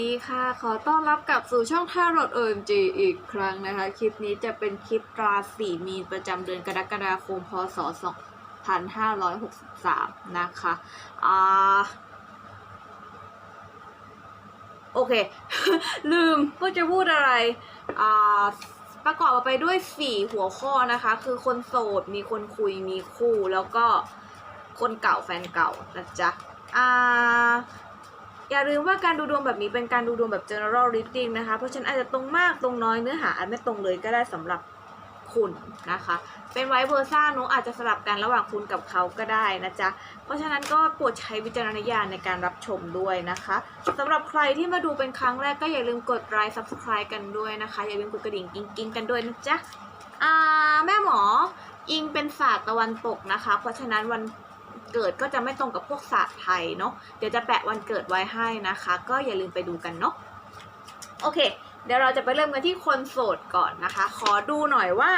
ดีค่ะ ขอต้อนรับกลับสู่ช่องท่ารถ OMG อีกครั้งนะคะ คลิปนี้จะเป็นคลิปราศีมีนประจำเดือนกรกฎาคม พศ 2563 นะคะอ่าโอเค ลืมว่าจะพูดอะไรอ่าประกอบไปด้วย 4 หัวข้อนะคะ คือคนโสด มีคนคุย มีคู่ แล้วก็คนเก่าแฟนเก่านะจ๊ะอ่า อย่าลืมว่าการดูดวงแบบนี้เป็นการดูดวงแบบ general reading นะคะ เพราะฉะนั้นอาจจะตรงมากตรงน้อยเนื้อหาอาจไม่ตรงเลยก็ได้สำหรับคุณนะคะ เป็นไวเวอร์ซ่านุอาจจะสลับกันระหว่างคุณกับเขาก็ได้นะจ๊ะ เพราะฉะนั้นก็โปรดใช้วิจารณญาณในการรับชมด้วยนะคะสำหรับใครที่มาดูเป็นครั้งแรกก็อย่าลืมกดไลค์ subscribe กันด้วยนะคะ อย่าลืมกดกระดิ่งกิ้งๆกันด้วยนะจ๊ะอ่าแม่หมออิงเป็นศาสตร์ตะวันตกนะคะ เพราะฉะนั้นวัน เกิดก็จะไม่ตรงกับพวกศาสตร์ไทยเนาะเดี๋ยวจะแปะวันเกิดไว้ให้นะคะ ก็อย่าลืมไปดูกันเนาะโอเค เดี๋ยวเราจะไปเริ่มกันที่คนโสดก่อนนะคะ ขอดูหน่อยว่า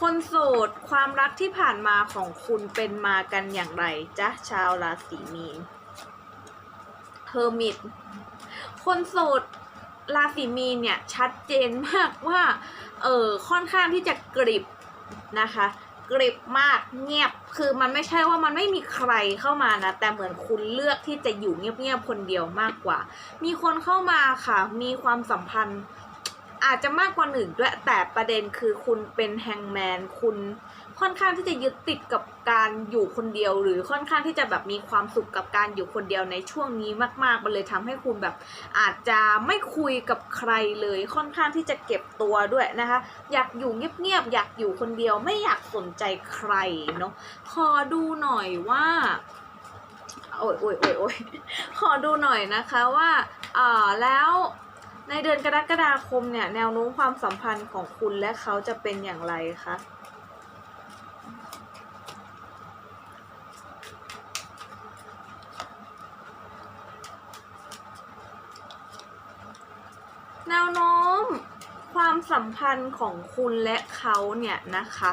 คนโสดความรักที่ผ่านมาของคุณเป็นมากันอย่างไรจ๊ะชาวราศีมีนเฮอร์มิตคนโสดราศีมีนเนี่ยชัดเจนมากว่าเออค่อนข้างที่จะกริบนะคะ กริบมากเงียบคือมันไม่ใช่ว่ามันไม่มีใครเข้ามานะ แต่เหมือนคุณเลือกที่จะอยู่เงียบๆคนเดียวมากกว่า มีคนเข้ามาค่ะ มีความสัมพันธ์อาจจะมากกว่าหนึ่งด้วยแต่ประเด็นคือคุณเป็นแฮงแมนคุณ ค่อนข้างที่จะยึดติดกับการอยู่คนเดียว หรือค่อนข้างที่จะแบบมีความสุขกับการอยู่คนเดียวในช่วงนี้มากๆมันเลยทำให้คุณแบบอาจจะไม่คุยกับใครเลยค่อนข้างที่จะเก็บตัวด้วยนะคะ อยากอยู่เงียบๆอยากอยู่คนเดียวไม่อยากสนใจใครเนาะขอดูหน่อยว่าโอ้ยโอ้ยโอ้ยโอ้ยขอดูหน่อยนะคะว่าเอ่าแล้วในเดือนกรกฎาคมเนี่ยแนวโน้มความสัมพันธ์ของคุณและเขาจะเป็นอย่างไรคะ แนวโน้มความสัมพันธ์ของคุณและเขาเนี่ยนะคะ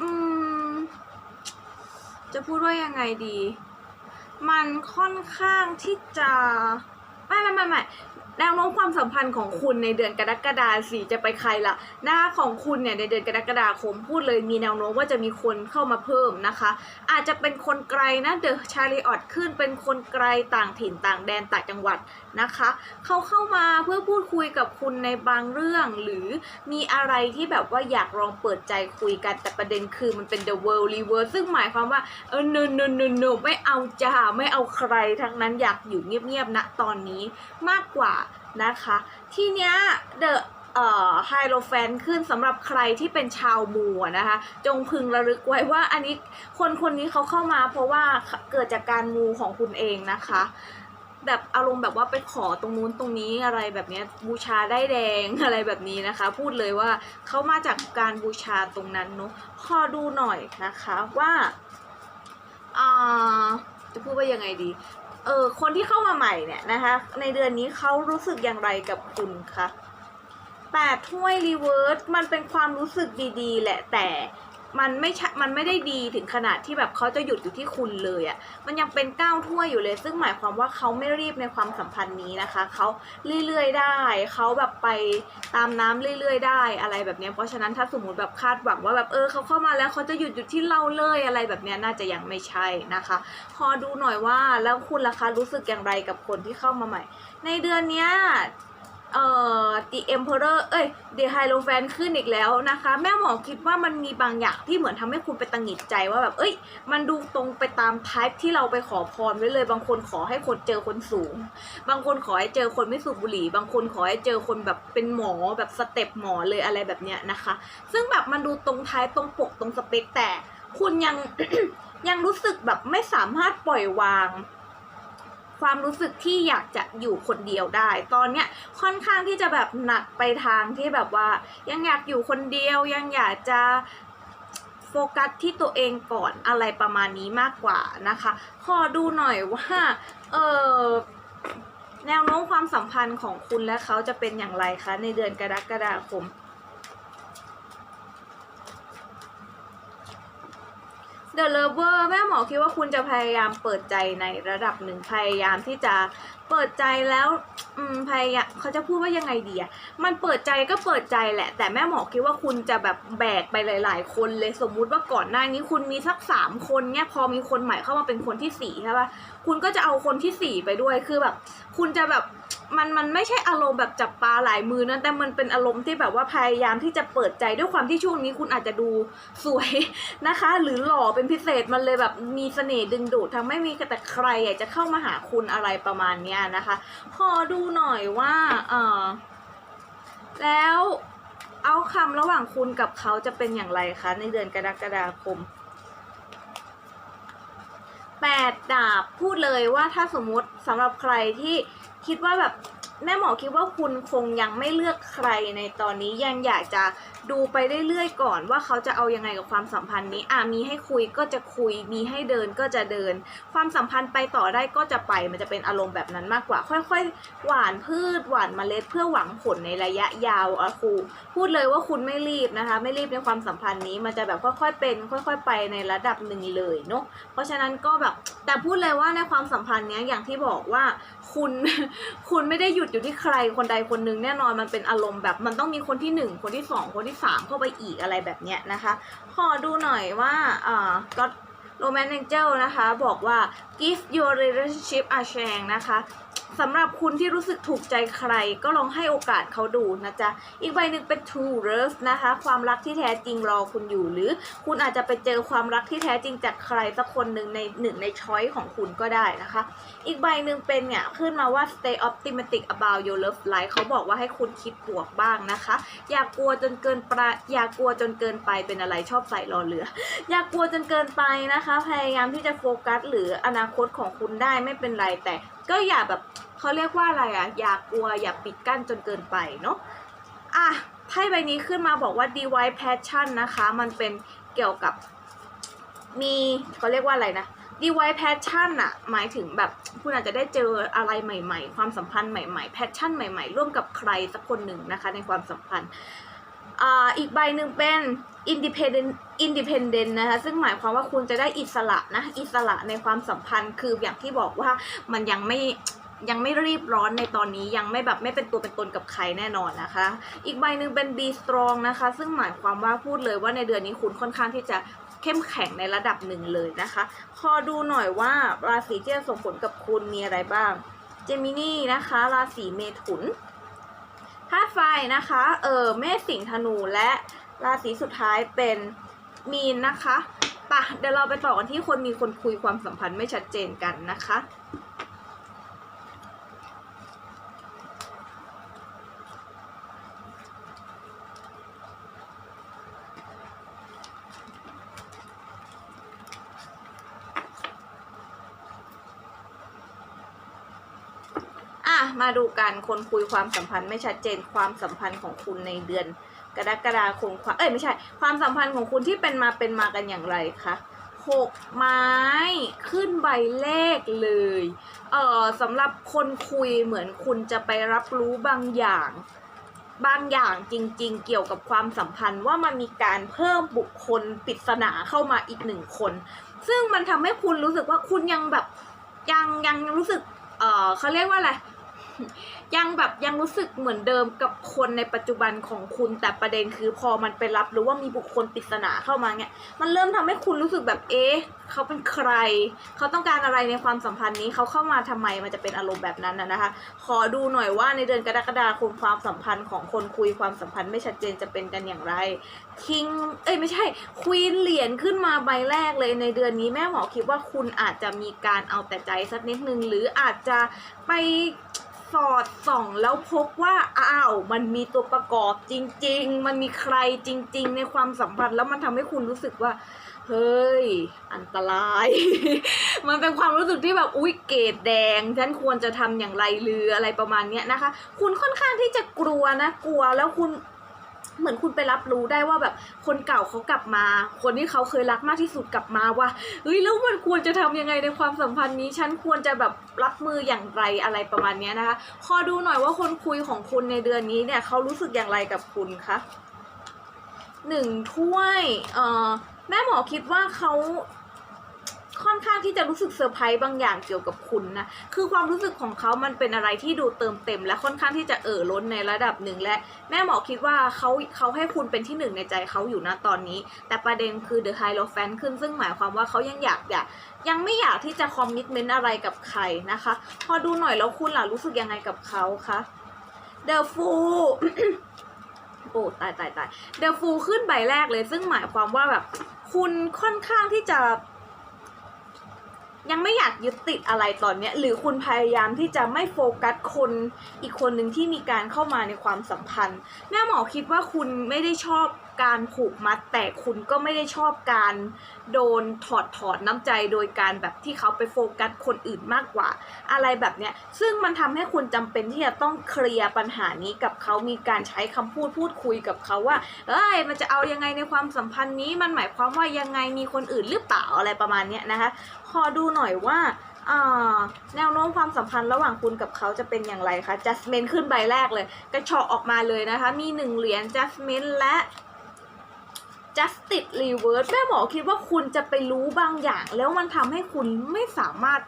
อืม จะพูดว่ายังไงดี มันค่อนข้างที่จะ ไม่ไม่ไม่ไม่ แนวโน้มความสัมพันธ์ของคุณในเดือนกรกฎาสีจะไปใครล่ะ หน้าของคุณเนี่ยในเดือนกรกฎาคมพูดเลยมีแนวโน้มว่าจะมีคนเข้ามาเพิ่มนะคะ อาจจะเป็นคนไกลนะเดอะชาริออตขึ้นเป็นคนไกลต่างถิ่นต่างแดนต่างจังหวัดนะคะ เขาเข้ามาเพื่อพูดคุยกับคุณในบางเรื่องหรือมีอะไรที่แบบว่าอยากลองเปิดใจคุยกันแต่ประเด็นคือมันเป็น the world reverse ซึ่งหมายความว่าเออ no no no no ไม่เอาจ้าไม่เอาใครทั้งนั้นอยากอยู่เงียบๆณตอนนี้มากกว่านะคะ ทีเนี้ย the เอ่อไฮโลแฟนขึ้นสำหรับใครที่เป็นชาวมูนะคะ จงพึงระลึกไว้ว่าอันนี้คนคนนี้เขาเข้ามาเพราะว่าเกิดจากการมูของคุณเองนะคะ แบบอารมณ์แบบว่าไปขอตรงนู้นตรงนี้อะไรแบบนี้บูชาได้แดงอะไรแบบนี้นะคะ พูดเลยว่าเขามาจากการบูชาตรงนั้นเนาะขอดูหน่อยนะคะว่าอ่าจะพูดว่ายังไงดี เออคนที่เข้ามาใหม่เนี่ยนะคะ ในเดือนนี้เขารู้สึกอย่างไรกับคุณคะแปดถ้วยรีเวิร์สมันเป็นความรู้สึกดีๆ แหละแต่ มันไม่ใช่มันไม่ได้ดีถึงขนาดที่แบบเขาจะหยุดอยู่ที่คุณเลยอะ่ะ มันยังเป็นก้าวถ้วอยู่เลย ซึ่งหมายความว่าเขาไม่รีบในความสัมพันธ์นี้นะคะ เขาเรื่อยๆได้ เขาแบบไปตามน้ำเรื่อยๆ ได้อะไรแบบเนี้ยเพราะฉะนั้นถ้าสมมติแบบคาดหวังว่าแบบเออเขาเข้ามาแล้วเขาจะหยุดอยู่ที่เราเลยอะไรแบบเนี้ยน่าจะยังไม่ใช่นะคะ ขอดูหน่อยว่าแล้วคุณล่ะคะรู้สึกอย่างไรกับคนที่เข้ามาใหม่ ในเดือนเนี้ย เอ่อ The Emperor เอ้ย The Hierophant ขึ้นอีกแล้วนะคะ แม่หมอคิดว่ามันมีบางอย่างที่เหมือนทำให้คุณไปตังหงิดใจว่าแบบ เอ้ย มันดูตรงไปตามไทป์ที่เราไปขอพรไว้เลย บางคนขอให้คนเจอคนสูง บางคนขอให้เจอคนไม่สูบบุหรี่ บางคนขอให้เจอคนแบบเป็นหมอแบบสเต็ปหมอเลยอะไรแบบเนี้ยนะคะ ซึ่งแบบมันดูตรงท้ายตรงปกตรงสเปคแต่คุณยังยังรู้สึกแบบไม่สามารถปล่อยวาง ความรู้สึกที่อยากจะอยู่คนเดียวได้ ตอนเนี้ยค่อนข้างที่จะแบบหนักไปทางที่แบบว่า ยังอยากอยู่คนเดียวยังอยากจะโฟกัสที่ตัวเองก่อนอะไรประมาณนี้มากกว่านะคะ ขอดูหน่อยว่าเออแนวโน้มความสัมพันธ์ของคุณและเขาจะเป็นอย่างไรคะ ในเดือนกรกฎาคม The The Lover แม่หมอคิดว่าคุณจะพยายามเปิดใจในระดับหนึ่งพยายามที่จะเปิดใจแล้วอืมพยายามเขาจะพูดว่ายังไงดีอะมันเปิดใจก็เปิดใจแหละ แต่แม่หมอคิดว่าคุณจะแบบแบกไปหลาย ๆ คนเลยสมมุติว่าก่อนหน้านี้คุณมีสักสามคนเนี่ยพอมีคนใหม่เข้ามาเป็นคนที่สี่ใช่ปะคุณก็จะเอาคนที่สี่ไปด้วยคือแบบ คุณจะแบบ มันมันไม่ใช่อารมณ์แบบจับปลาหลายมือนะแต่มันเป็นอารมณ์ที่แบบว่าพยายามที่จะเปิดใจด้วยความที่ช่วงนี้คุณอาจจะดูสวยนะคะ หรือหล่อเป็นพิเศษมันเลยแบบมีเสน่ห์ดึงดูดทำให้มีแต่ใครอยากจะเข้ามาหาคุณอะไรประมาณเนี้ยนะคะขอดูหน่อยว่าเออแล้วเอาคำระหว่างคุณกับเขาจะเป็นอย่างไรคะ ในเดือนกรกฎาคมแปดดาบพูดเลยว่าถ้าสมมติสำหรับใครที่ คิดว่าแบบแม่หมอคิดว่าคุณคงยังไม่เลือกใครในตอนนี้ยังอยากจะดูไปเรื่อยๆก่อน ว่าเขาจะเอายังไงกับความสัมพันธ์นี้อะมีให้คุยก็จะคุย มีให้เดินก็จะเดิน ความสัมพันธ์ไปต่อได้ก็จะไปมันจะเป็นอารมณ์แบบนั้นมากกว่า ค่อยๆ หวานพืช หวานเมล็ดเพื่อหวังผลในระยะยาวอะครูพูดเลยว่าคุณไม่รีบนะคะ ไม่รีบในความสัมพันธ์นี้มันจะแบบค่อยๆเป็น ค่อย ๆ ไปในระดับหนึ่งเลยเนาะเพราะฉะนั้นก็แบบแต่พูดเลยว่าในความสัมพันธ์เนี้ยอย่างที่บอกว่า คุณ คุณไม่ได้หยุดอยู่ที่ใครคนใดคนหนึ่งแน่นอนมันเป็นอารมณ์แบบมันต้องมีคนที่หนึ่งคนที่สองคนที่สามเข้าไปอีกอะไรแบบเนี้ยนะคะ ขอดูหน่อยว่าอ่าก็โรแมนต์ Angel นะคะ บอกว่า give your relationship a chance นะคะ สำหรับคุณที่รู้สึกถูกใจใครก็ลองให้โอกาสเขาดูนะจ๊ะ อีกใบหนึ่งเป็น true love นะคะ ความรักที่แท้จริงรอคุณอยู่ หรือคุณอาจจะไปเจอความรักที่แท้จริงจากใครสักคนหนึ่งในหนึ่งในช้อยของคุณก็ได้นะคะ อีกใบหนึ่งเป็นเนี่ยขึ้นมาว่า stay optimistic about your love life เขาบอกว่าให้คุณคิดบวกบ้างนะคะ อย่ากลัวจนเกินไปอย่ากลัวจนเกินไปเป็นอะไรชอบใส่รอเรือ อย่ากลัวจนเกินไปนะคะ พยายามที่จะโฟกัสหรืออนาคตของคุณได้ไม่เป็นไรแต่ ก็อย่าแบบเขาเรียกว่าอะไรอะอย่ากลัวอย่าปิดกั้นจนเกินไปเนาะอะไพ่ใบนี้ขึ้นมาบอกว่า divine passion นะคะ มันเป็นเกี่ยวกับมีเขาเรียกว่าอะไรนะ divine passion อะหมายถึงแบบคุณอาจจะได้เจออะไรใหม่ ๆ ความสัมพันธ์ใหม่ๆ passion ใหม่ ๆ ร่วมกับใครสักคนหนึ่งนะคะในความสัมพันธ์อ่าอีกใบหนึ่งเป็น independent independent นะคะซึ่งหมายความว่าคุณจะได้อิสระนะอิสระในความสัมพันธ์คืออย่างที่บอกว่ามันยังไม่ยังไม่รีบร้อนในตอนนี้ยังไม่แบบไม่เป็นตัวเป็นตนกับใครแน่นอนนะคะ อีกใบหนึ่งเป็น be strong นะคะ ซึ่งหมายความว่าพูดเลยว่าในเดือนนี้คุณค่อนข้างที่จะเข้มแข็งในระดับหนึ่งเลยนะคะขอดูหน่อยว่าราศีที่จะส่งผลกับคุณมีอะไรบ้าง เจมินีนะคะ ราศีเมถุนธาตุไฟนะคะ เออเมษสิงห์ธนูและ ราศีสุดท้ายเป็นมีนนะคะปะเดี๋ยวเราไปต่อกันที่คนมีคนคุยความสัมพันธ์ไม่ชัดเจนกันนะคะอะมาดูกันคนคุยความสัมพันธ์ไม่ชัดเจนความสัมพันธ์ของคุณในเดือน กรกฎาคมความเอ้ยไม่ใช่ ความสัมพันธ์ของคุณที่เป็นมาเป็นมากันอย่างไรคะหกไม้ขึ้นใบเลขเลย เอ่อสำหรับคนคุยเหมือนคุณจะไปรับรู้บางอย่าง บางอย่างจริง ๆ เกี่ยวกับความสัมพันธ์ว่ามันมีการเพิ่มบุคคลปริศนาเข้ามาอีกหนึ่งคน ซึ่งมันทำให้คุณรู้สึกว่าคุณยังแบบยังยังรู้สึก เอ่อเขาเรียกว่าอะไร ยังแบบยังรู้สึกเหมือนเดิมกับคนในปัจจุบันของคุณ แต่ประเด็นคือพอมันไปรับหรือว่ามีบุคคลปริศนาเข้ามาเนี่ยมันเริ่มทำให้คุณรู้สึกแบบเอ๊ะเขาเป็นใคร เขาต้องการอะไรในความสัมพันธ์นี้เขาเข้ามาทำไมมันจะเป็นอารมณ์แบบนั้นนะนะคะ ขอดูหน่อยว่าในเดือนกรกฎาคมความสัมพันธ์ของคนคุยความสัมพันธ์ไม่ชัดเจนจะเป็นกันอย่างไรคิงเอ้ยไม่ใช่ควีนเหรียญขึ้นมาใบแรกเลยในเดือนนี้แม่หมอคิดว่าคุณอาจจะมีการเอาแต่ใจสักนิดนึงหรืออาจจะไป สอดส่องแล้วพบว่าอ้าวมันมีตัวประกอบจริง ๆ มันมีใครจริง ๆ ในความสัมพันธ์แล้วมันทำให้คุณรู้สึกว่า เฮ้ย อันตราย มันเป็นความรู้สึกที่แบบอุ๊ยเกรดแดง ฉันควรจะทำอย่างไรหรืออะไรประมาณเนี้ยนะคะ คุณค่อนข้างที่จะกลัวนะกลัวแล้วคุณ เหมือนคุณไปรับรู้ได้ว่าแบบคนเก่าเขากลับมา คนที่เขาเคยรักมากที่สุดกลับมาว่าเฮ้ยแล้วมันควรจะทำยังไงในความสัมพันธ์นี้ ฉันควรจะแบบรับมืออย่างไรอะไรประมาณนี้นะคะขอดูหน่อยว่าคนคุยของคุณในเดือนนี้เนี่ยเขารู้สึกอย่างไรกับคุณคะหนึ่งถ้วยเอ่อแม่หมอคิดว่าเขา ค่อนข้างที่จะรู้สึกเซอร์ไพรส์บางอย่างเกี่ยวกับคุณนะ คือความรู้สึกของเขามันเป็นอะไรที่ดูเติมเต็ม และค่อนข้างที่จะเอ่อล้นในระดับหนึ่งและแม่หมอคิดว่าเขาเขาให้คุณเป็นที่หนึ่งในใจเขาอยู่นะตอนนี้ แต่ประเด็นคือ The High l o f a n ขึ้น ซึ่งหมายความว่าเขายังอยากอยากยังไม่อยากที่จะคอมมิชเมนต์อะไรกับใครนะคะ พอดูหน่อยแล้วคุณล่ะรู้สึกยังไงกับเขาคะ The Fool โอ้ตายตายตาย The Fool ขึ้นใบแรกเลย ซึ่งหมายความว่าแบบคุณค่อนข้างที่จะ ยังไม่อยากยึดติดอะไรตอนเนี้ยหรือคุณพยายามที่จะไม่โฟกัสคนอีกคนหนึ่งที่มีการเข้ามาในความสัมพันธ์ แม่หมอคิดว่าคุณไม่ได้ชอบ การผูกมัดแต่คุณก็ไม่ได้ชอบการโดนถอดถอนน้ำใจโดยการแบบที่เขาไปโฟกัสคนอื่นมากกว่า อะไรแบบเนี้ยซึ่งมันทำให้คุณจำเป็นที่จะต้องเคลียร์ปัญหานี้กับเขามีการใช้คำพูดพูดคุยกับเขาว่าเอ้ยมันจะเอายังไงในความสัมพันธ์นี้มันหมายความว่ายังไงมีคนอื่นหรือเปล่าอะไรประมาณเนี้ยนะคะขอดูหน่อยว่าแนวโน้มความสัมพันธ์ระหว่างคุณกับเขาจะเป็นอย่างไรคะจัสมินขึ้นใบแรกเลย กระชอกออกมาเลยนะคะ มีหนึ่งเหรียญจัสมินและ justice reverse แม่หมอคิดว่าคุณจะไปรู้บางอย่าง แล้วมันทำให้คุณไม่สามารถ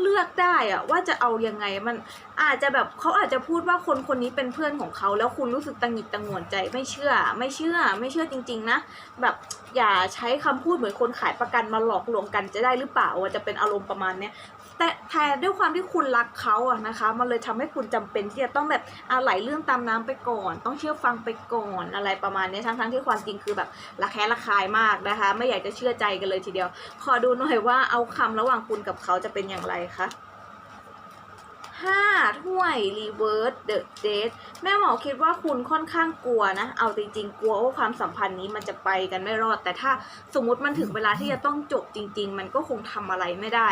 เลือกได้อะว่าจะเอายังไงมันอาจจะแบบเขาอาจจะพูดว่าคนคนนี้เป็นเพื่อนของเขา แล้วคุณรู้สึกตังหิดตังหงวนใจไม่เชื่อ ไม่เชื่อ ไม่เชื่อจริง ๆ นะ แบบอย่าใช้คำพูดเหมือนคนขายประกันมาหลอกลวงกันจะได้หรือเปล่าว่าจะเป็นอารมณ์ประมาณเนี้ย แต่แทนด้วยความที่คุณรักเขาอะนะคะ มันเลยทำให้คุณจำเป็นที่จะต้องแบบอาไหลเรื่องตามน้ำไปก่อน ต้องเชื่อฟังไปก่อนอะไรประมาณนี้ทั้งทั้งที่ความจริงคือแบบระแคะระคายมากนะคะ ไม่อยากจะเชื่อใจกันเลยทีเดียว ขอดูหน่อยว่าเอาคำระหว่างคุณกับเขาจะเป็นอย่างไรคะ ห้าถ้วย reverse the date แม่หมอคิดว่าคุณค่อนข้างกลัวนะ เอาจริงๆ กลัวว่าความสัมพันธ์นี้มันจะไปกันไม่รอด แต่ถ้าสมมติมันถึงเวลาที่จะต้องจบจริง ๆ มันก็คงทำอะไรไม่ได้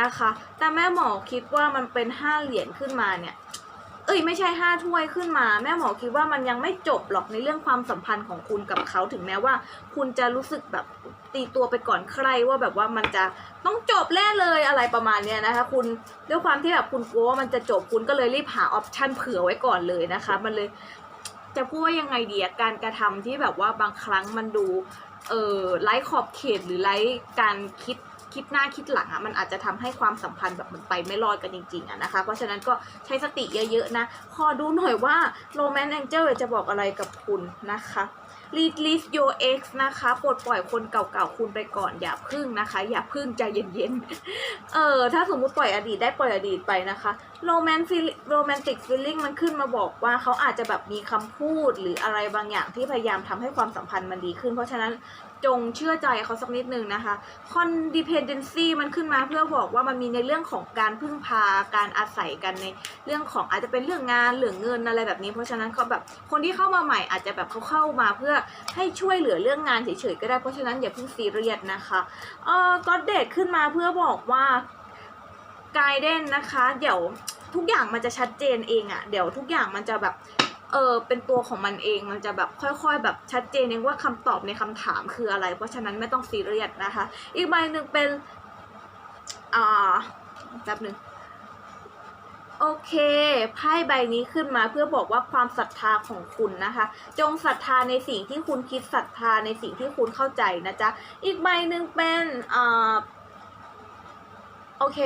นะคะ แต่แม่หมอคิดว่ามันเป็นห้าเหรียญขึ้นมาเนี่ย เอ้ยไม่ใช่ห้าถ้วยขึ้นมา แม่หมอคิดว่ามันยังไม่จบหรอกในเรื่องความสัมพันธ์ของคุณกับเขาถึงแม้ว่า คุณจะรู้สึกแบบตีตัวไปก่อนใครว่าแบบว่ามันจะต้องจบแน่เลยอะไรประมาณเนี้ยนะคะ คุณด้วยความที่แบบคุณกลัวว่ามันจะจบคุณก็เลยรีบหาออปชันเผื่อไว้ก่อนเลยนะคะ มันเลยจะพูดว่ายังไงดีการกระทำที่แบบว่าบางครั้งมันดูเออไร้ขอบเขตหรือไร้การคิด คิดหน้าคิดหลังอะมันอาจจะทำให้ความสัมพันธ์แบบมันไปไม่รอดกันจริงๆอะนะคะ เพราะฉะนั้นก็ใช้สติเยอะๆนะ ขอดูหน่อยว่าโรแมนต์แองเจิลจะบอกอะไรกับคุณนะคะ release your ex นะคะปลดปล่อยคนเก่าๆคุณไปก่อนอย่าพึ่งนะคะ อย่าพึ่งใจเย็นๆ เออถ้าสมมุติปล่อยอดีตได้ปล่อยอดีตไปนะคะ romantic romantic feeling มันขึ้นมาบอกว่าเขาอาจจะแบบมีคำพูดหรืออะไรบางอย่างที่พยายามทำให้ความสัมพันธ์มันดีขึ้น เพราะฉะนั้นจงเชื่อใจเขาสักนิดนึงนะคะ codependency มันขึ้นมาเพื่อบอกว่ามันมีในเรื่องของการพึ่งพาการอาศัยกันในเรื่องของอาจจะเป็นเรื่องงานเรื่องเงินอะไรแบบนี้ เพราะฉะนั้นเขาแบบคนที่เข้ามาใหม่อาจจะแบบเขาเข้ามาเพื่อให้ช่วยเหลือเรื่องงานเฉยๆก็ได้เพราะฉะนั้นอย่าเพิ่งซีเรียสนะคะเออก็เดทขึ้นมาเพื่อบอกว่าไกด์เด่นนะคะ เดี๋ยวทุกอย่างมันจะชัดเจนเองอะเดี๋ยวทุกอย่างมันจะแบบเออเป็นตัวของมันเองมันจะแบบค่อย ๆ แบบชัดเจนเองว่าคำตอบในคำถามคืออะไร เพราะฉะนั้นไม่ต้องซีเรียสนะคะ อีกใบหนึ่งเป็นอ่าแป๊บหนึ่ง โอเคไพ่ใบนี้ขึ้นมาเพื่อบอกว่าความศรัทธาของคุณนะคะ จงศรัทธาในสิ่งที่คุณคิดศรัทธาในสิ่งที่คุณเข้าใจนะจ๊ะอีกใบหนึ่งเป็นอ่าโอเค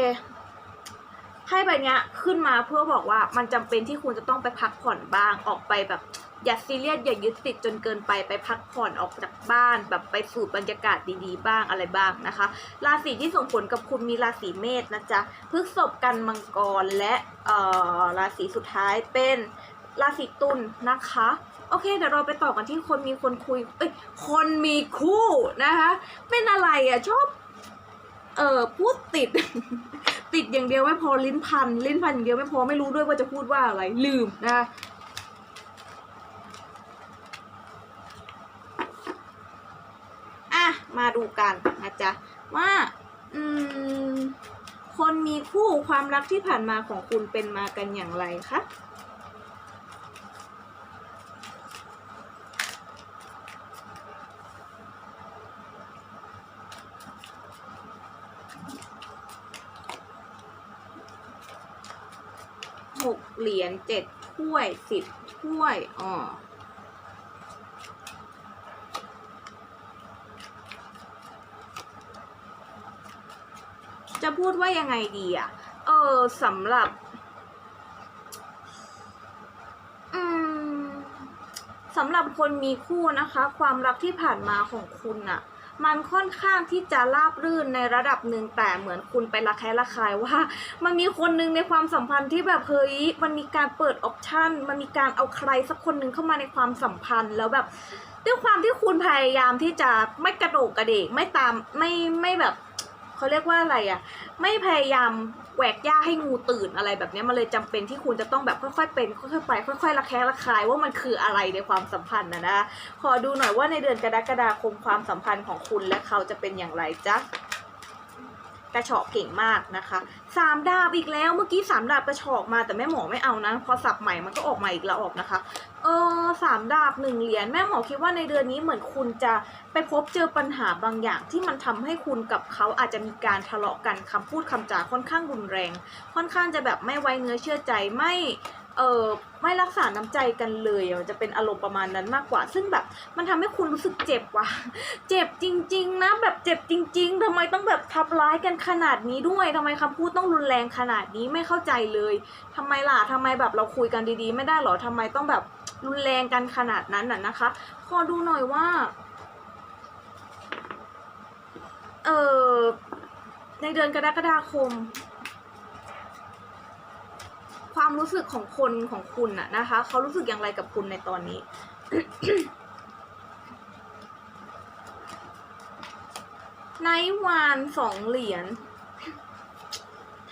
ไพ่ใบนี้ขึ้นมาเพื่อบอกว่ามันจำเป็นที่คุณจะต้องไปพักผ่อนบ้างออกไปแบบ อย่าซีเรียสอย่ายึดติดจนเกินไปไปพักผ่อนออกจากบ้าน แบบไปสูดบรรยากาศดีๆ บ้างอะไรบ้างนะคะ ราศีที่ส่งผลกับคุณมีราศีเมษนะจ๊ะพฤษภกันมังกรและเอ่อราศีสุดท้ายเป็นราศีตุลนะคะโอเคเดี๋ยวเราไปต่อกันที่คนมีคนคุยเอ้ยคนมีคู่นะคะเป็นอะไรอะชอบเอ่อพูดติด ติดอย่างเดียวไม่พอลิ้นพันลิ้นพันอย่างเดียวไม่พอไม่รู้ด้วยว่าจะพูดว่าอะไรลืมนะคะอะ มาดูกันนะจ๊ะว่าคนมีคู่ความรักที่ผ่านมาของคุณเป็นมากันอย่างไรคะหกเหรียญเจ็ดถ้วยสิบถ้วยอ๋อ จะพูดว่ายังไงดีอะเออสำหรับ อืมสำหรับคนมีคู่นะคะ ความรักที่ผ่านมาของคุณอะมันค่อนข้างที่จะราบรื่นในระดับหนึ่งแต่เหมือนคุณไประแคะระคายว่า มันมีคนหนึ่งในความสัมพันธ์ที่แบบเฮ้ยมันมีการเปิดออปชันมันมีการเอาใครสักคนหนึ่งเข้ามาในความสัมพันธ์แล้วแบบด้วยความที่คุณพยายามที่จะไม่กระโดกกระเดกไม่ตามไม่ไม่แบบ เขาเรียกว่าอะไรอะ่ะ ไม่พยายามแหวกย่าให้งูตื่นอะไรแบบนี้มันเลยจำเป็นที่คุณจะต้องแบบค่อยๆเป็นค่อยๆไปค่อยๆระแคะระคายว่ามันคืออะไรในความสัมพันธ์นะนะขอดูหน่อยว่าในเดือนกรกฎาคมความสัมพันธ์ของคุณและเขาจะเป็นอย่างไรจ๊ะ ระเฉกเก่งมากนะคะสามดาบอีกแล้วเมื่อกี้สามดาบกระเฉอกมาแต่แม่หมอไม่เอานะ พอสับใหม่มันก็ออกมาอีกละออกนะคะ เออสามดาบหนึ่งเหรียญแม่หมอคิดว่าในเดือนนี้เหมือนคุณจะไปพบเจอปัญหาบางอย่างที่มันทำให้คุณกับเขาอาจจะมีการทะเลาะกันคำพูดคำจาค่อนข้างรุนแรง ค่อนข้างจะแบบไม่ไว้เนื้อเชื่อใจไม่ เออไม่รักษาน้ำใจกันเลยจะเป็นอารมณ์ประมาณนั้นมากกว่า ซึ่งแบบมันทำให้คุณรู้สึกเจ็บว่ะ เจ็บจริง ๆ นะแบบเจ็บจริง ๆทำไมต้องแบบทับร้ายกันขนาดนี้ด้วยทำไมคำพูดต้องรุนแรงขนาดนี้ไม่เข้าใจเลยทำไมล่ะทำไมแบบเราคุยกันดีๆ ไม่ได้หรอทำไมต้องแบบรุนแรงกันขนาดนั้นน่ะนะคะ ขอดูหน่อยว่า เออในเดือนกรกฎาคม ความรู้สึกของคนของคุณน่ะนะคะ เขารู้สึกอย่างไรกับคุณในตอนนี้ ไนวานสองเหรียญ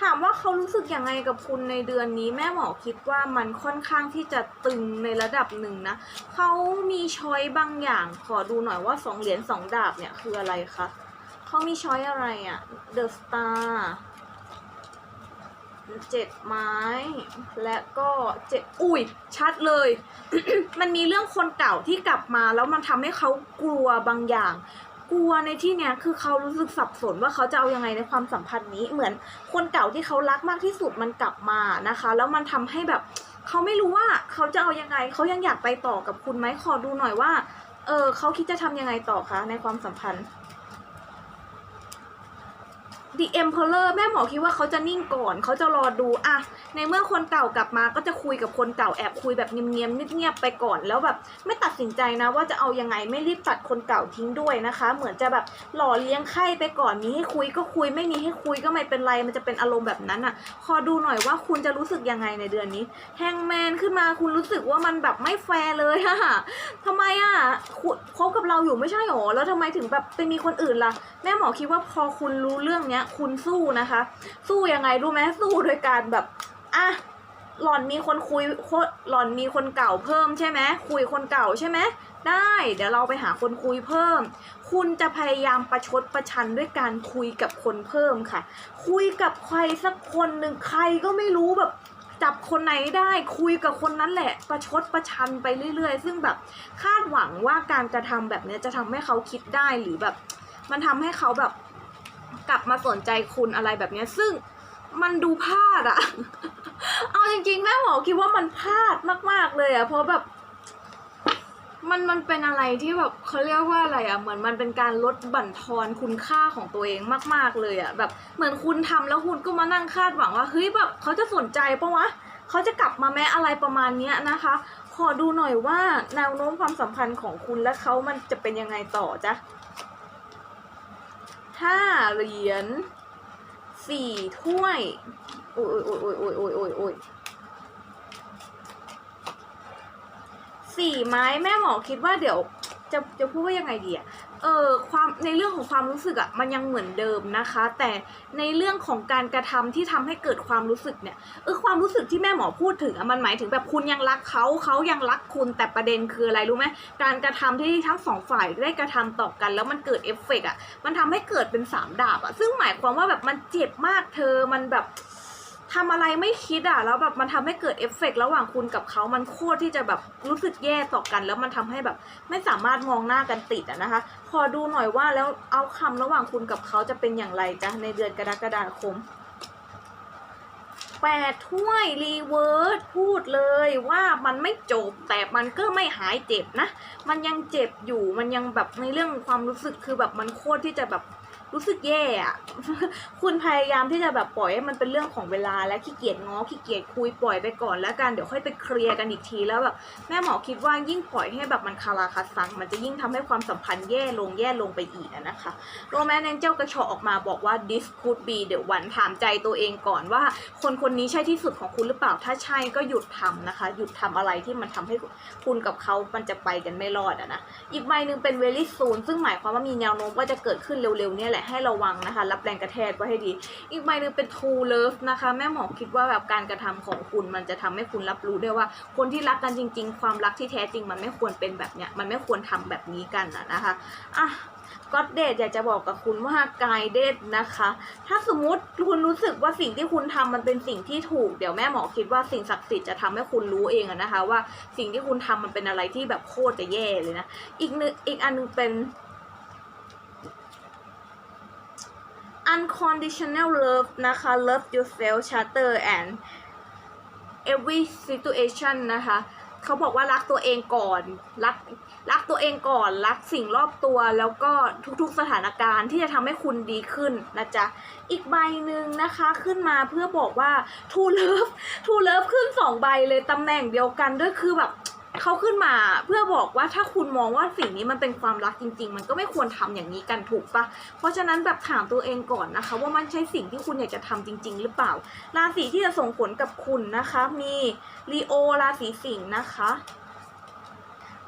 ถามว่าเขารู้สึกยังไงกับคุณในเดือนนี้ แม่หมอคิดว่ามันค่อนข้างที่จะตึงในระดับหนึ่งนะเขามีช้อยบางอย่าง ขอดูหน่อยว่าสองเหรียญสองดาบเนี่ยคืออะไรคะเขามีช้อยอะไรอะ่ะเดอะสตาร์ เจ็ดไม้ และก็เจ็ดอุ้ยชัดเลย มันมีเรื่องคนเก่าที่กลับมา แล้วมันทำให้เขากลัวบางอย่าง กลัวในที่เนี้ยคือเขารู้สึกสับสนว่าเขาจะเอายังไงในความสัมพันธ์นี้ เหมือนคนเก่าที่เขารักมากที่สุดมันกลับมานะคะ แล้วมันทำให้แบบเขาไม่รู้ว่าเขาจะเอายังไงเขายังอยากไปต่อกับคุณไหมขอดูหน่อยว่า เออเขาคิดจะทำยังไงต่อคะในความสัมพันธ์ The Emperor แม่หมอคิดว่าเขาจะนิ่งก่อน เขาจะรอดูอะในเมื่อคนเก่ากลับมาก็จะคุยกับคนเก่าแอบคุยแบบเงียบๆเงียบๆไปก่อน แล้วแบบไม่ตัดสินใจนะว่าจะเอายังไงไม่รีบตัดคนเก่าทิ้งด้วยนะคะ เหมือนจะแบบหล่อเลี้ยงไข่ไปก่อนมีให้คุยก็คุยไม่มีให้คุยก็ไม่เป็นไรมันจะเป็นอารมณ์แบบนั้นอะขอดูหน่อยว่าคุณจะรู้สึกยังไงในเดือนนี้แฮงแมนขึ้นมาคุณรู้สึกว่ามันแบบไม่แฟร์เลยอะทำไมอะคุณคบกับเราอยู่ไม่ใช่หรอแล้วทำไมถึงแบบไปมีคนอื่นล่ะ แม่หมอคิดว่าพอคุณรู้เรื่องเนี้ยคุณสู้นะคะ สู้ยังไงรู้ไหมสู้โดยการแบบอะหล่อนมีคนคุยหล่อนมีคนเก่าเพิ่มใช่ไหมคุยคนเก่าใช่ไหมได้ เดี๋ยวเราไปหาคนคุยเพิ่ม คุณจะพยายามประชดประชันด้วยการคุยกับคนเพิ่มค่ะ คุยกับใครสักคนหนึ่งใครก็ไม่รู้แบบจับคนไหนได้คุยกับคนนั้นแหละ ประชดประชันไปเรื่อย ๆ ซึ่งแบบคาดหวังว่าการกระทำแบบนี้จะทำให้เขาคิดได้หรือแบบ มันทำให้เขาแบบ กลับมาสนใจคุณอะไรแบบนี้ซึ่งมันดูพลาดอะเอาจริงๆแม่หมอคิดว่ามันพลาดมาก ๆเลยอะเพราะแบบมันมันเป็นอะไรที่แบบเขาเรียกว่าอะไรอะเหมือนมันเป็นการลดบั่นทอนคุณค่าของตัวเองมาก ๆเลยอะแบบเหมือนคุณทำแล้วคุณก็มานั่งคาดหวังว่าเฮ้ยแบบเขาจะสนใจปะวะเขาจะกลับมาแม้อะไรประมาณเนี้ยนะคะ ขอดูหน่อยว่าแนวโน้มความสัมพันธ์ของคุณและเขามันจะเป็นยังไงต่อจ๊ะ ห้าเหรียญสี่ถ้วย โอ้ยโอ้ยโอ้ยโอ้ยโอ้ยโอ้ยโอ้ยสี่ไม้แม่หมอคิดว่าเดี๋ยวจะจะพูดว่ายังไงดีอะ เออความในเรื่องของความรู้สึกอะมันยังเหมือนเดิมนะคะ แต่ในเรื่องของการกระทำที่ทำให้เกิดความรู้สึกเนี่ยเออความรู้สึกที่แม่หมอพูดถึงอะมันหมายถึงแบบคุณยังรักเขาเขายังรักคุณแต่ประเด็นคืออะไรรู้ไหมการกระทำที่ทั้งสองฝ่ายได้กระทำต่อกัน แล้วมันเกิดเอฟเฟกต์อะมันทำให้เกิดเป็นสามดาบอะซึ่งหมายความว่าแบบมันเจ็บมากเธอมันแบบ ทำอะไรไม่คิดอะแล้วแบบมันทำให้เกิดเอฟเฟกต์ระหว่างคุณกับเขามันโคตรที่จะแบบรู้สึกแย่ต่อกัน แล้วมันทำให้แบบไม่สามารถมองหน้ากันติดอะนะคะ ขอดูหน่อยว่าแล้วเอาคำระหว่างคุณกับเขาจะเป็นอย่างไรจ๊ะในเดือนกรกฎาคมแปดถ้วยรีเวิร์สพูดเลยว่ามันไม่จบแต่มันก็ไม่หายเจ็บนะ มันยังเจ็บอยู่มันยังแบบในเรื่องความรู้สึกคือแบบมันโคตรที่จะแบบ รู้สึกแย่อะคุณพยายามที่จะแบบปล่อยให้มันเป็นเรื่องของเวลาและขี้เกียจง้อขี้เกียจคุยปล่อยไปก่อนแล้วกันเดี๋ยวค่อยไปเคลียร์กันอีกทีแล้วแบบแม่หมอคิดว่ายิ่งปล่อยให้แบบมันคาราคาซังมันจะยิ่งทำให้ความสัมพันธ์แย่ลงแย่ลงไปอีกนะคะโรแมนแองเจลกระชอออกมาบอกว่า this could be the one ถามใจตัวเองก่อนว่า คนคนนี้ใช่ที่สุดของคุณหรือเปล่าถ้าใช่ก็หยุดทำนะคะ หยุดทำอะไรที่มันทำให้คุณกับเขามันจะไปกันไม่รอดอะนะอีกใบหนึ่งเป็น very soon ซึ่งหมายความว่ามีแนวโน้มว่าจะเกิดขึ้นเร็วๆเนี่ยแหละให้ระวังนะคะ รับแรงกระแทกไว้ให้ดี อีกใบหนึ่งเป็น true love นะคะ แม่หมอคิดว่าแบบการกระทำของคุณมันจะทำให้คุณรับรู้ได้ว่า คนที่รักกันจริง ๆ ความรักที่แท้จริง มันไม่ควรเป็นแบบเนี้ยมันไม่ควรทำแบบนี้กันนะนะคะอะก็เดทอยากจะบอกกับคุณว่ากายเดทนะคะ ถ้าสมมติคุณรู้สึกว่าสิ่งที่คุณทำมันเป็นสิ่งที่ถูก เดี๋ยวแม่หมอคิดว่าสิ่งศักดิ์สิทธิ์จะทำให้คุณรู้เองนะคะ ว่าสิ่งที่คุณทำมันเป็นอะไรที่แบบโคตรจะแย่เลยนะ อีกนึงอีกอันนึงเป็น unconditional love นะคะ love yourself charter and every situation นะคะ เขาบอกว่ารักตัวเองก่อน รัก รักตัวเองก่อน รักสิ่งรอบตัว แล้วก็ทุกๆสถานการณ์ที่จะทำให้คุณดีขึ้นนะจ๊ะ อีกใบหนึ่งนะคะขึ้นมาเพื่อบอกว่า True Love True Love ขึ้นสองใบเลยตำแหน่งเดียวกันด้วยคือแบบ เขาขึ้นมาเพื่อบอกว่าถ้าคุณมองว่าสิ่งนี้มันเป็นความรักจริง ๆ มันก็ไม่ควรทำอย่างนี้กันถูกปะเพราะฉะนั้นแบบถามตัวเองก่อนนะคะ ว่ามันใช่สิ่งที่คุณอยากจะทำจริง ๆ หรือเปล่า ราศีที่จะส่งผลกับคุณนะคะ มีลีโอราศีสิงห์นะคะ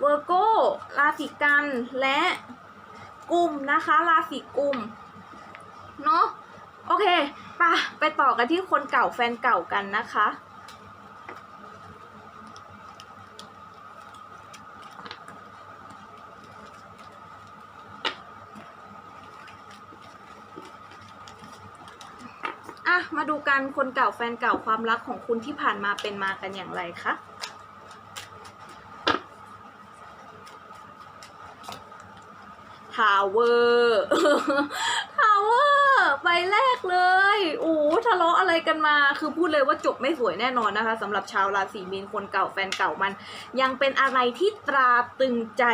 เวอร์โกราศีกันและกุมนะคะ ราศีกุมเนาะโอเคไปะไปต่อกันที่คนเก่าแฟนเก่ากันนะคะะมาดูกันคนเก่าแฟนเก่าความรักของคุณที่ผ่านมาเป็นมากันอย่างไรคะทาวเวอร์ ทาวเวอร์ใบแรกเลย โอ้ ทะเลาะอะไรกันมา คือพูดเลยว่าจบไม่สวยแน่นอนนะคะสำหรับชาวราศีมีนคนเก่าแฟนเก่ามัน ยังเป็นอะไรที่ตราตึงใจ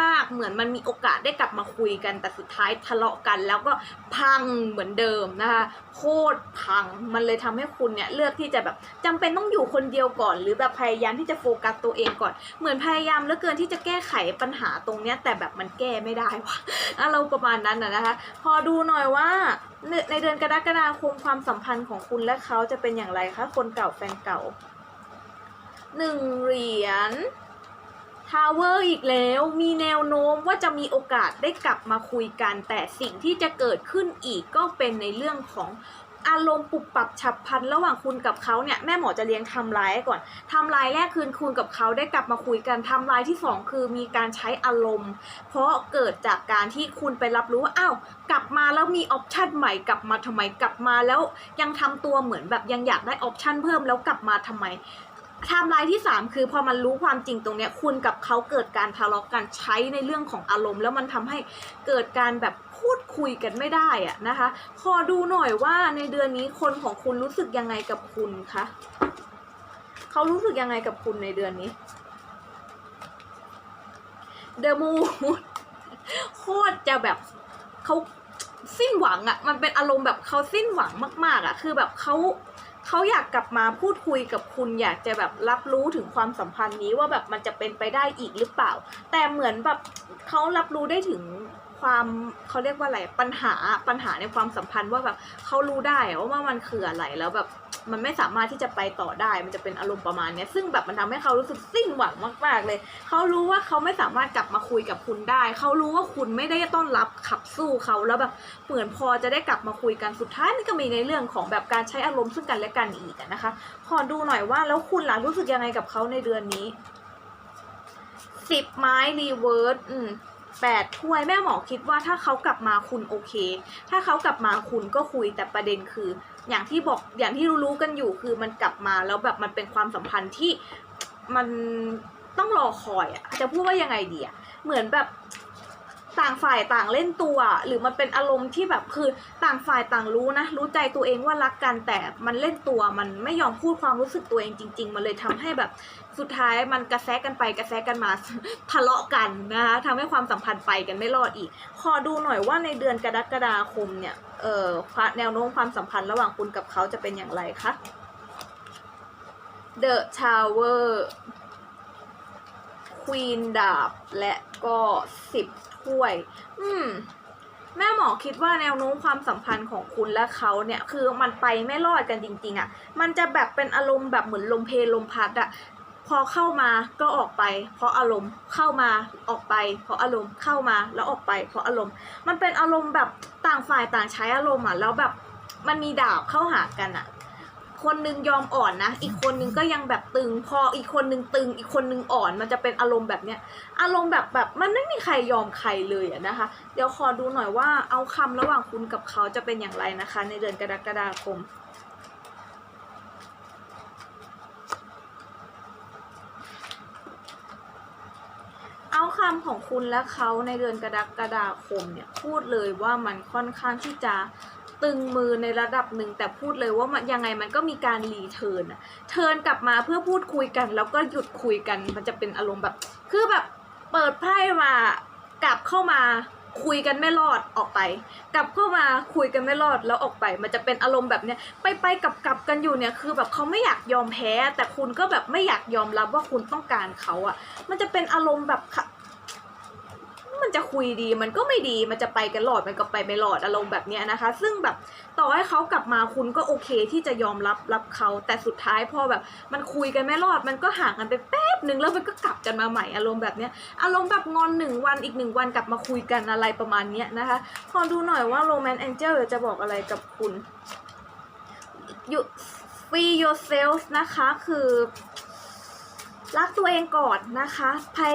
มาก ๆ เหมือนมันมีโอกาสได้กลับมาคุยกัน แต่สุดท้ายทะเลาะกัน แล้วก็พังเหมือนเดิมนะคะโคตรพังมันเลยทำให้คุณเนี่ยเลือกที่จะแบบจำเป็นต้องอยู่คนเดียวก่อน หรือแบบพยายามที่จะโฟกัสตัวเองก่อน เหมือนพยายามเหลือเกินที่จะแก้ไขปัญหาตรงเนี้ยแต่แบบมันแก้ไม่ได้วะอะไรประมาณนั้นนะนะคะ พอดูหน่อยว่า ในเดือนกรกฎาคมความสัมพันธ์ของคุณและเขาจะเป็นอย่างไรคะคนเก่าแฟนเก่าหนึ่งเหรียญทาวเวอร์อีกแล้วมีแนวโน้มว่าจะมีโอกาสได้กลับมาคุยกัน แต่สิ่งที่จะเกิดขึ้นอีกก็เป็นในเรื่องของ อารมณ์ปุบปรับฉับพลันระหว่างคุณกับเขาเนี่ยแม่หมอจะเรียงทำลายก่อนทำลายแรกคือคุณกับเขาได้กลับมาคุยกันทำลายที่สองคือมีการใช้อารมณ์ เพราะเกิดจากการที่คุณไปรับรู้ว่าอ้าวกลับมาแล้วมีออปชันใหม่กลับมาทำไมกลับมาแล้วยังทำตัวเหมือนแบบยังอยากได้ออปชันเพิ่มแล้วกลับมาทำไมไทม์ไลน์ที่ 3 คือพอมันรู้ความจริงตรงเนี้ยคุณกับเขาเกิดการทะเลาะกันใช้ในเรื่องของอารมณ์ แล้วมันทำให้เกิดการแบบ พูดคุยกันไม่ได้อะนะคะ ขอดูหน่อยว่าในเดือนนี้คนของคุณรู้สึกยังไงกับคุณคะเขารู้สึกยังไงกับคุณในเดือนนี้เดอะมูโคตรจะแบบเขาสิ้นหวังอะ่ะมันเป็นอารมณ์แบบเขาสิ้นหวังมาก ๆอะ่ะคือแบบเขาเขาอยากกลับมาพูดคุยกับคุณอยากจะแบบรับรู้ถึงความสัมพันธ์นี้ว่าแบบมันจะเป็นไปได้อีกหรือเปล่า แต่เหมือนแบบเขารับรู้ได้ถึง ความเขาเรียกว่าอะไรปัญหาปัญหาในความสัมพันธ์ว่าแบบเขารู้ได้ว่ามันคืออะไรแล้วแบบมันไม่สามารถที่จะไปต่อได้ มันจะเป็นอารมณ์ประมาณนี้ซึ่งแบบมันทำให้เขารู้สึกสิ้นหวังมาก ๆ เลย เขารู้ว่าเขาไม่สามารถกลับมาคุยกับคุณได้ เขารู้ว่าคุณไม่ได้ต้อนรับขับสู้เขาแล้วแบบเหมือนพอจะได้กลับมาคุยกันสุดท้ายมันก็มีในเรื่องของแบบการใช้อารมณ์ซึ่งกันและกันอีกนะคะ ขอดูหน่อยว่าแล้วคุณล่ะรู้สึกยังไงกับเขาในเดือนนี้สิบไม้รีเวิร์สอืม แปดถ้วยแม่หมอคิดว่าถ้าเขากลับมาคุณโอเค ถ้าเขากลับมาคุณก็คุยแต่ประเด็นคือ อย่างที่บอกอย่างที่รู้ๆกันอยู่คือมันกลับมาแล้วแบบมันเป็นความสัมพันธ์ที่มันต้องรอคอยอะจะพูดว่ายังไงดีอะเหมือนแบบต่างฝ่ายต่างเล่นตัว หรือมันเป็นอารมณ์ที่แบบคือต่างฝ่ายต่างรู้นะ รู้ใจตัวเองว่ารักกันแต่มันเล่นตัวมันไม่ยอมพูดความรู้สึกตัวเองจริง ๆ มันเลยทำให้แบบ สุดท้ายมันกระแซะกันไปกระแซะกันมาทะเลาะกันนะคะทำให้ความสัมพันธ์ไปกันไม่รอดอีก ขอดูหน่อยว่าในเดือนกรกฎาคมเนี่ยเอ่อแนวโน้มความสัมพันธ์ระหว่างคุณกับเขาจะเป็นอย่างไรคะ The Tower ควีนดาบและก็สิบถ้วย อืมแม่หมอคิดว่าแนวโน้มความสัมพันธ์ของคุณและเขาเนี่ยคือมันไปไม่รอดกันจริง ๆอะ่ะ มันจะแบบเป็นอารมณ์แบบเหมือนลมเพลลมพัดอะ่ะ พอเข้ามาก็ออกไป เพราะอารมณ์เข้ามาออกไป เพราะอารมณ์เข้ามาแล้วออกไป เพราะอารมณ์ มันเป็นอารมณ์แบบต่างฝ่ายต่างใช้อารมณ์อะแล้วแบบมันมีดาบเข้าหากันอะ คนนึงยอมอ่อนนะ อีกคนนึงก็ยังแบบตึง พออีกคนนึงตึง อีกคนนึงอ่อน มันจะเป็นอารมณ์แบบเนี้ย อารมณ์แบบแบบมันไม่มีใครยอมใครเลยอะนะคะ เดี๋ยวขอดูหน่อยว่าเอาคำระหว่างคุณกับเขาจะเป็นอย่างไรนะคะ ในเดือนกรกฎาคม เอา คำของคุณและเขาในเดือนกรกฎาคมเนี่ยพูดเลยว่ามันค่อนข้างที่จะตึงมือในระดับหนึ่งแต่พูดเลยว่ามันยังไงมันก็มีการรีเทิร์นอะเทิร์นกลับมาเพื่อพูดคุยกัน แล้วก็หยุดคุยกัน มันจะเป็นอารมณ์แบบ คือแบบเปิดไพ่มากลับเข้ามาคุยกันไม่รอดออกไป กลับเข้ามาคุยกันไม่รอดแล้วออกไป มันจะเป็นอารมณ์แบบเนี้ยไปไปกลับกลับกันอยู่เนี่ยคือแบบเขาไม่อยากยอมแพ้ แต่คุณก็แบบไม่อยากยอมรับว่าคุณต้องการเขาอะมันจะเป็นอารมณ์แบบ มันจะคุยดีมันก็ไม่ดีมันจะไปกันหลอดมันก็ไปไม่หลอดอารมณ์แบบเนี้ยนะคะ ซึ่งแบบต่อให้เขากลับมาคุณก็โอเคที่จะยอมรับรับเขา แต่สุดท้ายพอแบบ มันคุยกันไม่รอดมันก็ห่างกันไปแป๊บหนึ่งแล้วมันก็กลับกันมาใหม่อารมณ์แบบเนี้ยอารมณ์แบบงอนหนึ่งวันอีกหนึ่งวันกลับมาคุยกันอะไรประมาณเนี้ยนะคะขอดูหน่อยว่าโรแมนต์แองเจิลจะบอกอะไรกับคุณ you free yourself นะคะคือรักตัวเองก่อนนะคะพย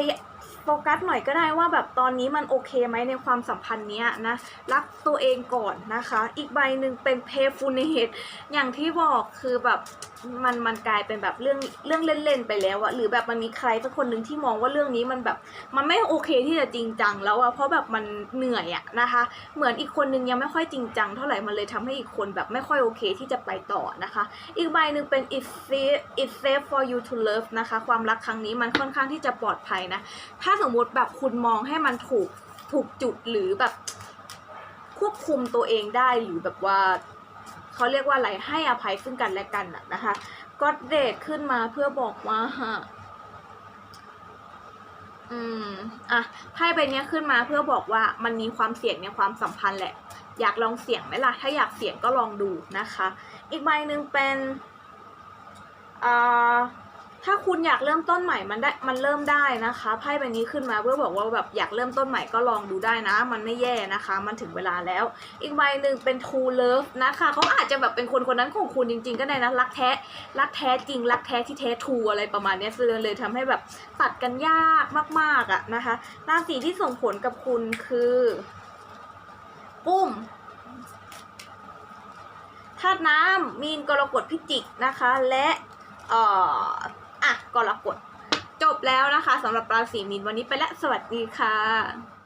โฟกัสหน่อยก็ได้ว่าแบบตอนนี้มันโอเคไหมในความสัมพันธ์เนี้ยนะ รักตัวเองก่อนนะคะ อีกใบหนึ่งเป็น payfulness อย่างที่บอกคือแบบมันมันกลายเป็นแบบเรื่องเรื่องเล่นๆไปแล้วอะหรือแบบมันมีใครสักคนหนึ่งที่มองว่าเรื่องนี้มันแบบ มันไม่โอเคที่จะจริงจังแล้วอะเพราะแบบมันเหนื่อยอะนะคะ เหมือนอีกคนนึงยังไม่ค่อยจริงจังเท่าไหร่มันเลยทำให้อีกคนแบบไม่ค่อยโอเคที่จะไปต่อนะคะ อีกใบหนึ่งเป็น it's safe it's safe for you to love นะคะ ความรักครั้งนี้มันค่อนข้างที่จะปลอดภัยนะถ้าสมมุติแบบคุณมองให้มันถูกถูกจุดหรือแบบควบคุมตัวเองได้หรือแบบว่าเขาเรียกว่าอะไรให้อภัยซึ่งกันและกันนะคะก็เดทขึ้นมาเพื่อบอกว่าอืมอะไพ่ใบนี้ขึ้นมาเพื่อบอกว่ามันมีความเสี่ยงในความสัมพันธ์แหละ อยากลองเสี่ยงไหมล่ะ ถ้าอยากเสี่ยงก็ลองดูนะคะ อีกใบหนึ่งเป็นอ่า ถ้าคุณอยากเริ่มต้นใหม่มันได้มันเริ่มได้นะคะไพ่ใบนี้ขึ้นมาเพื่อบอกว่าแบบอยากเริ่มต้นใหม่ก็ลองดูได้นะ มันไม่แย่นะคะ มันถึงเวลาแล้ว อีกใบหนึ่งเป็น true love นะคะเขาอาจจะแบบเป็นคนคนนั้นของคุณจริง ๆ ก็ได้นะรักแท้รักแท้จริง รักแท้ที่แท้ทูอะไรประมาณนี้เลยเลยทำให้แบบตัดกันยากมากๆอะนะคะราศีที่ส่งผลกับคุณคือปุ้มธาตุน้ำมีนกรกฎพิจิกนะคะ และเอ่อ อะกรกฎจบแล้วนะคะสำหรับราศีมีนวันนี้ไปแล้วสวัสดีค่ะ